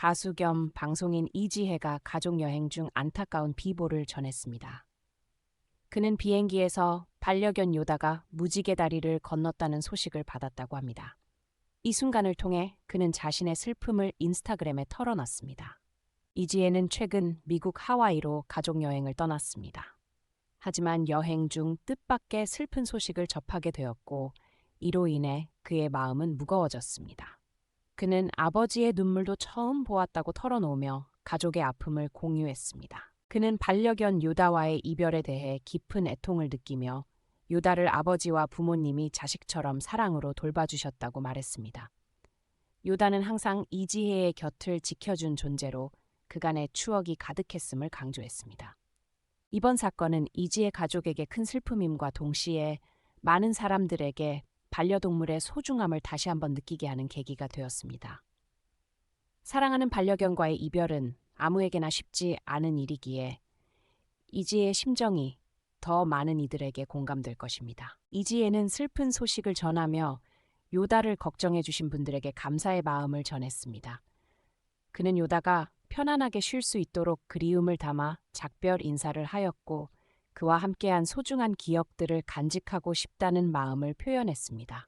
가수 겸 방송인 이지혜가 가족 여행 중 안타까운 비보를 전했습니다. 그는 비행기에서 반려견 요다가 무지개 다리를 건넜다는 소식을 받았다고 합니다. 이 순간을 통해 그는 자신의 슬픔을 인스타그램에 털어놨습니다. 이지혜는 최근 미국 하와이로 가족 여행을 떠났습니다. 하지만 여행 중 뜻밖의 슬픈 소식을 접하게 되었고 이로 인해 그의 마음은 무거워졌습니다. 그는 아버지의 눈물도 처음 보았다고 털어놓으며 가족의 아픔을 공유했습니다. 그는 반려견 요다와의 이별에 대해 깊은 애통을 느끼며 요다를 아버지와 부모님이 자식처럼 사랑으로 돌봐주셨다고 말했습니다. 요다는 항상 이지혜의 곁을 지켜준 존재로 그간의 추억이 가득했음을 강조했습니다. 이번 사건은 이지혜 가족에게 큰 슬픔임과 동시에 많은 사람들에게 반려동물의 소중함을 다시 한번 느끼게 하는 계기가 되었습니다. 사랑하는 반려견과의 이별은 아무에게나 쉽지 않은 일이기에 이지혜의 심정이 더 많은 이들에게 공감될 것입니다. 이지혜는 슬픈 소식을 전하며 요다를 걱정해 주신 분들에게 감사의 마음을 전했습니다. 그는 요다가 편안하게 쉴 수 있도록 그리움을 담아 작별 인사를 하였고 그와 함께한 소중한 기억들을 간직하고 싶다는 마음을 표현했습니다.